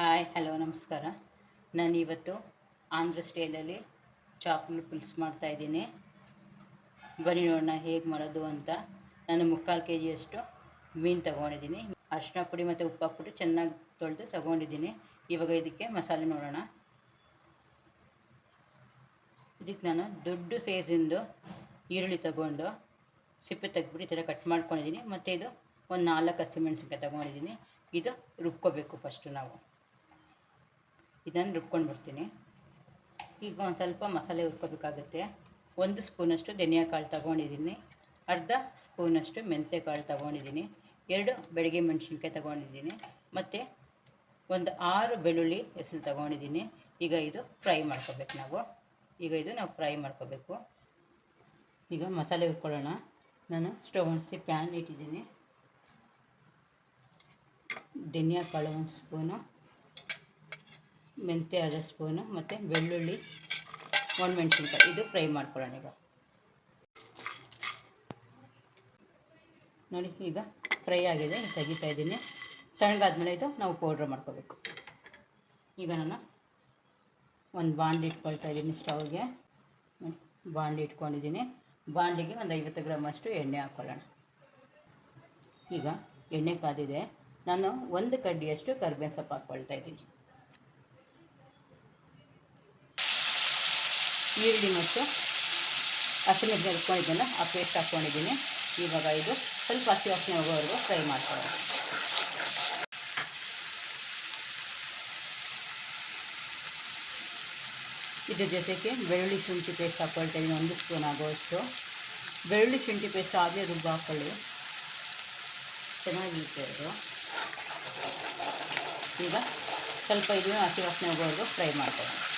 Hi, hello, ನಮಸ್ಕಾರ. ನಾನು ಇವತ್ತು ಆಂಧ್ರ ಸ್ಟೈಲಲ್ಲಿ ಚಾಪ್ನ ಪುಲ್ಸ್ ಮಾಡ್ತಾಯಿದ್ದೀನಿ ಬನ್ನಿ ನೋಡೋಣ ಹೇಗೆ ಮಾಡೋದು ಅಂತ. ನಾನು ಮುಕ್ಕಾಲು ಕೆ ಜಿಯಷ್ಟು ಮೀನು ತಗೊಂಡಿದ್ದೀನಿ. ಅರಿಶಿನ ಪುಡಿ ಮತ್ತು ಉಪ್ಪು ಹಾಕ್ಬಿಟ್ಟು ಚೆನ್ನಾಗಿ ತೊಳೆದು ತಗೊಂಡಿದ್ದೀನಿ. ಇವಾಗ ಇದಕ್ಕೆ ಮಸಾಲೆ ನೋಡೋಣ. ಇದಕ್ಕೆ ನಾನು ದೊಡ್ಡ ಸೈಜಿಂದು ಈರುಳ್ಳಿ ತಗೊಂಡು ಸಿಪ್ಪೆ ತೆಗೆದ್ಬಿಟ್ಟು ಈ ಥರ ಕಟ್ ಮಾಡ್ಕೊಂಡಿದ್ದೀನಿ. ಮತ್ತು ಇದು ಒಂದು ನಾಲ್ಕು ಹಸಿಮೆಣಸಿನ್ಕಾಯಿ ತಗೊಂಡಿದ್ದೀನಿ. ಇದು ರುಬ್ಕೋಬೇಕು ಫಸ್ಟು ನಾವು. ಇದನ್ನು ರುಬ್ಕೊಂಡು ಬರ್ತೀನಿ. ಈಗ ಒಂದು ಸ್ವಲ್ಪ ಮಸಾಲೆ ಹುರ್ಕೋಬೇಕಾಗುತ್ತೆ. ಒಂದು ಸ್ಪೂನಷ್ಟು ಧನಿಯಾ ಕಾಳು ತಗೊಂಡಿದ್ದೀನಿ. ಅರ್ಧ ಸ್ಪೂನಷ್ಟು ಮೆಂತ್ಯ ಕಾಳು ತಗೊಂಡಿದ್ದೀನಿ. ಎರಡು ಬೆಳಗ್ಗೆ ಮೆಣಸಿನ್ಕಾಯಿ ತಗೊಂಡಿದ್ದೀನಿ. ಮತ್ತು ಒಂದು ಆರು ಬೆಳ್ಳುಳ್ಳಿ ಹೆಸರು ತಗೊಂಡಿದ್ದೀನಿ. ಈಗ ಇದು ಫ್ರೈ ಮಾಡ್ಕೋಬೇಕು ನಾವು. ಈಗ ಇದು ನಾವು ಫ್ರೈ ಮಾಡ್ಕೋಬೇಕು. ಈಗ ಮಸಾಲೆ ಹುರ್ಕೊಳ್ಳೋಣ. ನಾನು ಸ್ಟವ್ ಹೊಣಿಸಿ ಪ್ಯಾನ್ ಇಟ್ಟಿದ್ದೀನಿ. ಧನಿಯಾ ಕಾಳು ಒಂದು ಸ್ಪೂನು. ಮೆಂತ್ಯ ಅರ್ಧ ಸ್ಪೂನು ಮತ್ತು ಬೆಳ್ಳುಳ್ಳಿ, ಒಂದು ಮೆಣಸಿನ್ಕಾಯಿ. ಇದು ಫ್ರೈ ಮಾಡ್ಕೊಳ್ಳೋಣ ಈಗ. ನೋಡಿ, ಈಗ ಫ್ರೈ ಆಗಿದೆ ತೆಗಿತಾ ಇದ್ದೀನಿ. ತಣ್ಣಗಾದ್ಮೇಲೆ ಇದು ನಾವು ಪೌಡ್ರ್ ಮಾಡ್ಕೋಬೇಕು. ಈಗ ನಾನು ಒಂದು ಬಾಂಡ್ಲಿ ಇಟ್ಕೊಳ್ತಾ ಇದ್ದೀನಿ ಸ್ಟವ್ಗೆ. ಬಾಂಡ್ಲಿ ಇಟ್ಕೊಂಡಿದ್ದೀನಿ. ಬಾಂಡ್ಲಿಗೆ ಒಂದು ಐವತ್ತು ಗ್ರಾಮ್ ಅಷ್ಟು ಎಣ್ಣೆ ಹಾಕ್ಕೊಳ್ಳೋಣ. ಈಗ ಎಣ್ಣೆ ಕಾದಿದೆ. ನಾನು ಒಂದು ಕಡ್ಡಿಯಷ್ಟು ಕರ್ಬೇವಿನ ಸೊಪ್ಪು ಹಾಕ್ಕೊಳ್ತಾ ಇದ್ದೀನಿ. ಈರುಳ್ಳಿ ಮತ್ತು ಹಸಿಮೆಣಸಿನ ಇಟ್ಕೊಂಡಿದ್ದೆಲ್ಲ ಆ ಪೇಸ್ಟ್ ಹಾಕ್ಕೊಂಡಿದ್ದೀನಿ ಇವಾಗ ಇದು ಸ್ವಲ್ಪ ಹಸಿ ವಾಸನೆ ಹೋಗೋವರೆಗೂ ಫ್ರೈ ಮಾಡ್ಕೊಳ್ಳೋಣ. ಇದ್ರ ಜೊತೆಗೆ ಬೆಳ್ಳುಳ್ಳಿ ಶುಂಠಿ ಪೇಸ್ಟ್ ಹಾಕ್ಕೊಳ್ತಾ ಇದ್ದೀನಿ ಒಂದು ಸ್ಪೂನ್ ಆಗೋಷ್ಟು ಬೆಳ್ಳುಳ್ಳಿ ಶುಂಠಿ ಪೇಸ್ಟ್ ಆಗಲೇ ರುಬ್ಬ ಹಾಕ್ಕೊಳ್ಳಿ ಚೆನ್ನಾಗಿರುತ್ತೆ ಅದು. ಈಗ ಸ್ವಲ್ಪ ಇದನ್ನು ಹಸಿ ವಾಸನೆ ಹೋಗೋವರೆಗೂ ಫ್ರೈ ಮಾಡ್ಕೊಳ್ಳೋಣ.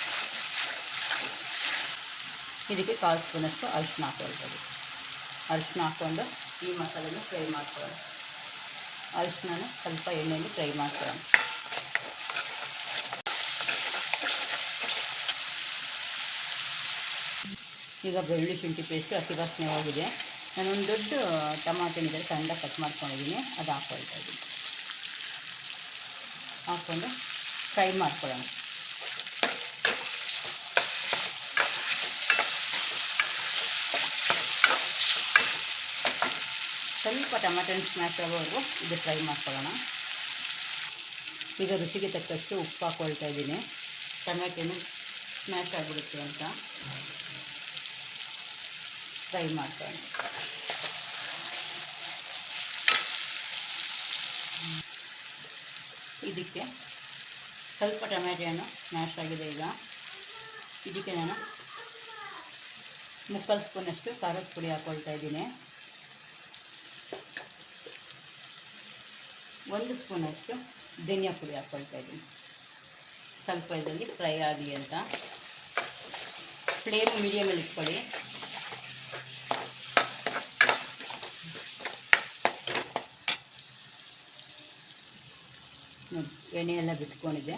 ಇದಕ್ಕೆ ಕಾಲು ಸ್ಪೂನಷ್ಟು ಅರಿಶಿನ ಹಾಕೊಳ್ಬೋದು ಅರಿಶಿನ ಹಾಕ್ಕೊಂಡು ಈ ಮಸಾಲೆನ ಫ್ರೈ ಮಾಡ್ಕೊಳ್ಳೋಣ. ಅರಿಶಿನ ಸ್ವಲ್ಪ ಎಣ್ಣೆಯಲ್ಲಿ ಫ್ರೈ ಮಾಡ್ಕೊಳ್ಳೋಣ. ಈಗ ಬೆಳ್ಳುಳ್ಳಿ ಶುಂಠಿ ಪೇಸ್ಟು ಹಸಿ ವಾಸನೆ ಹೋಗಿದೆ ನಾನೊಂದು ದೊಡ್ಡ ಇದ್ದರೆ ಸಣ್ಣದಾಗಿ ಕಟ್ ಮಾಡ್ಕೊಂಡಿದ್ದೀನಿ. ಅದು ಹಾಕ್ಕೊಳ್ತಾ ಇದ್ದೀನಿ. ಹಾಕ್ಕೊಂಡು ಫ್ರೈ ಮಾಡ್ಕೊಳ್ಳೋಣ. ಸ್ವಲ್ಪ ಟಮಾಟೊ ಸ್ಮ್ಯಾಶ್ ಆಗೋವರೆಗೂ ಇದು ಫ್ರೈ ಮಾಡ್ಕೊಳ್ಳೋಣ. ಈಗ ರುಚಿಗೆ ತಕ್ಕಷ್ಟು ಉಪ್ಪು ಹಾಕ್ಕೊಳ್ತಾ ಇದ್ದೀನಿ. ಟೊಮೆಟೊನು ಸ್ಮ್ಯಾಶ್ ಆಗಿಬಿಡುತ್ತೆ ಅಂತ. ಫ್ರೈ ಮಾಡ್ಕೊಳ್ಳೋಣ. ಇದಕ್ಕೆ ಸ್ವಲ್ಪ ಟೊಮೆಟೊನು ಸ್ಮ್ಯಾಶ್ ಆಗಿದೆ ಈಗ. ಇದಕ್ಕೆ ನಾನು ಮುಕ್ಕಾಲು ಸ್ಪೂನಷ್ಟು ಖಾರದ ಪುಡಿ ಹಾಕ್ಕೊಳ್ತಾ ಇದ್ದೀನಿ. ಒಂದು ಸ್ಪೂನಷ್ಟು ಧನಿಯಾ ಪುಡಿ ಹಾಕ್ಕೊಳ್ತಾ ಇದ್ದೀನಿ. ಸ್ವಲ್ಪ ಇದರಲ್ಲಿ ಫ್ರೈ ಆಗಲಿ ಅಂತ. ಫ್ಲೇಮ್ ಮೀಡಿಯಮಲ್ಲಿ ಇಟ್ಕೊಳ್ಳಿ. ಎಣ್ಣೆ ಎಲ್ಲ ಬಿಟ್ಕೊಂಡಿದೆ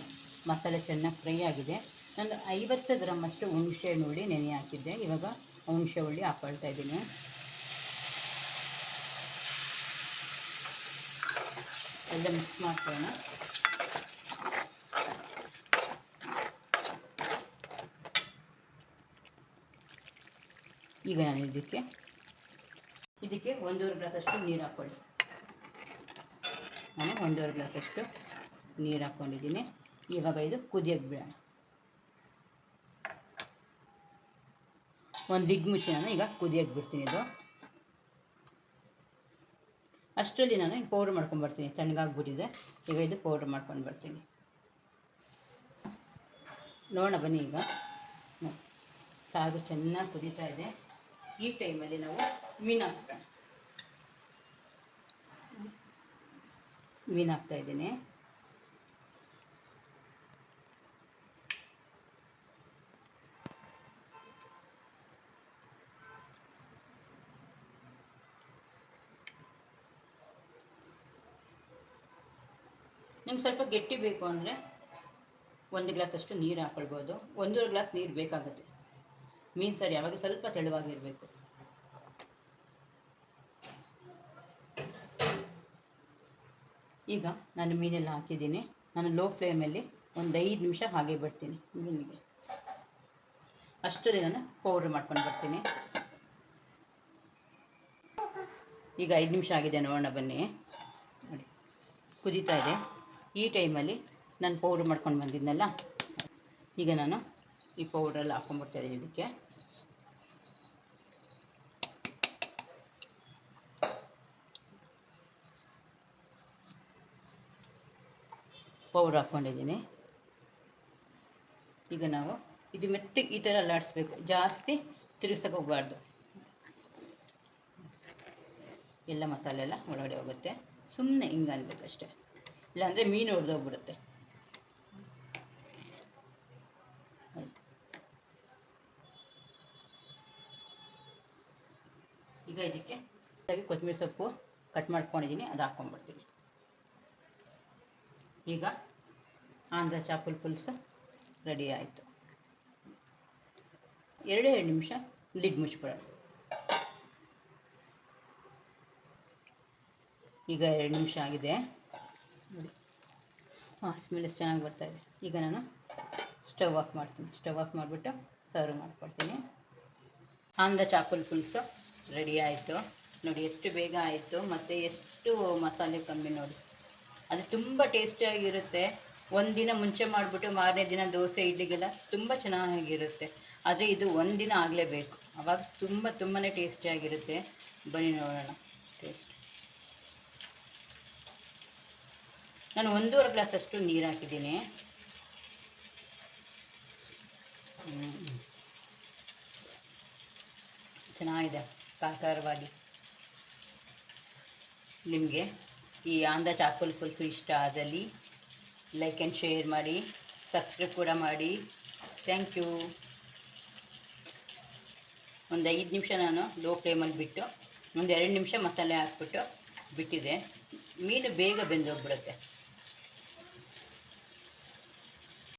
ಮಸಾಲೆ ಚೆನ್ನಾಗಿ ಫ್ರೈ ಆಗಿದೆ. ನಾನು ಐವತ್ತು ಗ್ರಾಮಷ್ಟು ಹುಣಸೆ ಹುಳಿ ನೆನೆ ಹಾಕಿದ್ದೆ. ಇವಾಗ ಹುಣಸೆ ಹುಳಿ ಹಾಕ್ಕೊಳ್ತಾ ಇದ್ದೀನಿ. ಎಲ್ಲ ಮಿಕ್ಸ್ ಮಾಡ್ಕೊಳ್ಳೋಣ ಈಗ ನಾನು ಇದಕ್ಕೆ ಇದಕ್ಕೆ ಒಂದೂವರೆ ಗ್ಲಾಸಷ್ಟು ನೀರು ಹಾಕ್ಕೊಳ್ಳಿ. ನಾನು ಒಂದೂವರೆ ಗ್ಲಾಸಷ್ಟು ನೀರು ಹಾಕ್ಕೊಂಡಿದ್ದೀನಿ. ಇವಾಗ ಇದು ಕುದಿಯೋಕ್ಕೆ ಬಿಡೋಣ. ಒಂದು ಲಿಡ್ ಮುಚ್ಚಿ ನಾನು ಈಗ ಕುದಿಯೋಕ್ಕೆ ಬಿಡ್ತೀನಿ ಇದು. ಅಷ್ಟರಲ್ಲಿ ನಾನು ಪೌಡ್ರ್ ಮಾಡ್ಕೊಂಡ್ಬರ್ತೀನಿ ತಣ್ಣಗಾಗ್ಬಿಟ್ಟಿದೆ ಈಗ ಇದು ಪೌಡ್ರ್ ಮಾಡ್ಕೊಂಡು ಬರ್ತೀನಿ. ನೋಡೋಣ ಬನ್ನಿ ಈಗ. ಸಾರು ಚೆನ್ನಾಗಿ ಕುದೀತಾ ಇದೆ. ಈ ಟೈಮಲ್ಲಿ ನಾವು ಮೀನು ಹಾಕ್ಬಿಡೋಣ ಮೀನು ಹಾಕ್ತಾಯಿದ್ದೀನಿ ನಿಮ್ಗೆ ಸ್ವಲ್ಪ ಗಟ್ಟಿ ಬೇಕು ಅಂದರೆ ಒಂದು ಗ್ಲಾಸಷ್ಟು ನೀರು ಹಾಕ್ಕೊಳ್ಬೋದು ಒಂದೂವರೆ ಗ್ಲಾಸ್ ನೀರು ಬೇಕಾಗುತ್ತೆ. ಮೀನು ಸಾರು ಯಾವಾಗಲೂ ಸ್ವಲ್ಪ ತೆಳುವಾಗಿರಬೇಕು. ಈಗ ನಾನು ಮೀನೆಲ್ಲ ಹಾಕಿದ್ದೀನಿ. ನಾನು ಲೋ ಫ್ಲೇಮಲ್ಲಿ ಒಂದು ಐದು ನಿಮಿಷ ಹಾಗೆ ಬಿಡ್ತೀನಿ ಮೀನಿಗೆ. ಅಷ್ಟರಲ್ಲಿ ನಾನು ಪೌಡ್ರ್ ಮಾಡ್ಕೊಂಡು ಬರ್ತೀನಿ. ಈಗ ಐದು ನಿಮಿಷ ಆಗಿದೆ ನೋಡೋಣ ಬನ್ನಿ. ನೋಡಿ, ಕುದೀತಾ ಇದೆ. ಈ ಟೈಮಲ್ಲಿ ನಾನು ಪೌಡ್ರ್ ಮಾಡ್ಕೊಂಡು ಬಂದಿದ್ನಲ್ಲ, ಈಗ ನಾನು ಈ ಪೌಡ್ರೆಲ್ಲ ಹಾಕೊಂಡ್ಬರ್ತಾ ಇದ್ದೀನಿ ಇದಕ್ಕೆ. ಪೌಡ್ರ್ ಹಾಕ್ಕೊಂಡಿದ್ದೀನಿ ಈಗ ನಾವು ಇದು ಮೆತ್ತಗೆ ಈ ಥರ ಅಲ್ಲಾಡಿಸ್ಬೇಕು ಜಾಸ್ತಿ ತಿರುಗಿಸೋಕೆ ಹೋಗಬಾರ್ದು. ಎಲ್ಲ ಮಸಾಲೆ ಎಲ್ಲ ಒಳಗಡೆ ಹೋಗುತ್ತೆ. ಸುಮ್ಮನೆ ಹಿಂಗೆ ಅನ್ಬೇಕಷ್ಟೆ. ಇಲ್ಲಾಂದರೆ ಮೀನು ಹೊಡೆದೋಗ್ಬಿಡುತ್ತೆ. ಈಗ ಇದಕ್ಕೆ ಕೊತ್ತಂಬರಿ ಸೊಪ್ಪು ಕಟ್ ಮಾಡ್ಕೊಂಡಿದ್ದೀನಿ ಅದು ಹಾಕ್ಕೊಂಡ್ಬಿಡ್ತೀನಿ ಈಗ ಆಂಧ್ರ ಚಾಪಲ್ ಪುಲ್ಸು ರೆಡಿ ಆಯಿತು. ಎರಡು ಎರಡು ನಿಮಿಷ ಲಿಡ್ ಮುಚ್ಬಿಡೋಣ. ಈಗ ಎರಡು ನಿಮಿಷ ಆಗಿದೆ. ನೋಡಿ. ಹಾಂ ಸ್ಮೆಲ್ ಚೆನ್ನಾಗಿ ಬರ್ತಾ ಇದೆ. ಈಗ ನಾನು ಸ್ಟವ್ ಆಫ್ ಮಾಡ್ತೀನಿ. ಸ್ಟವ್ ಆಫ್ ಮಾಡಿಬಿಟ್ಟು ಸರ್ವ್ ಮಾಡ್ಕೊಡ್ತೀನಿ. ಆಂಧ್ರ ಚಾಪಲ್ ಪುಲ್ಸು ರೆಡಿ ಆಯಿತು. ನೋಡಿ, ಎಷ್ಟು ಬೇಗ ಆಯಿತು, ಮತ್ತು ಎಷ್ಟು ಮಸಾಲೆ ಕಮ್ಮಿ ನೋಡಿ. ಅದು ತುಂಬ ಟೇಸ್ಟಿಯಾಗಿರುತ್ತೆ ಒಂದಿನ ಮುಂಚೆ ಮಾಡಿಬಿಟ್ಟು ಮಾರನೇ ದಿನ ದೋಸೆ, ಇಡ್ಲಿಗೆಲ್ಲ ತುಂಬ ಚೆನ್ನಾಗಿರುತ್ತೆ. ಆದರೆ ಇದು ಒಂದಿನ ಆಗಲೇಬೇಕು. ಆವಾಗ ತುಂಬ ತುಂಬಾ ಟೇಸ್ಟಿಯಾಗಿರುತ್ತೆ ಬನ್ನಿ ನೋಡೋಣ. ಟೇಸ್ಟ್ ನಾನು ಒಂದೂವರೆ ಗ್ಲಾಸ್ ಅಷ್ಟು ನೀರು ಹಾಕಿದ್ದೀನಿ. ಚೆನ್ನಾಗಿದೆ, ಕಾಕಾರವಾಗಿ. ನಿಮಗೆ ಈ ಆಂಧ್ರ ಚಾಕುಲ್ ಪುಲ್ಸು ಇಷ್ಟ ಆದಲ್ಲಿ ಲೈಕ್ ಆ್ಯಂಡ್ ಶೇರ್ ಮಾಡಿ ಸಬ್ಸ್ಕ್ರೈಬ್ ಕೂಡ ಮಾಡಿ. ಥ್ಯಾಂಕ್ ಯು ಒಂದು ಐದು ನಿಮಿಷ ನಾನು ಲೋ ಫ್ಲೇಮಲ್ಲಿ ಬಿಟ್ಟು, ಒಂದು ಎರಡು ನಿಮಿಷ ಮಸಾಲೆ ಹಾಕ್ಬಿಟ್ಟು ಬಿಟ್ಟಿದೆ. ಮೀನು ಬೇಗ ಬೆಂದೋಗ್ಬಿಡುತ್ತೆ.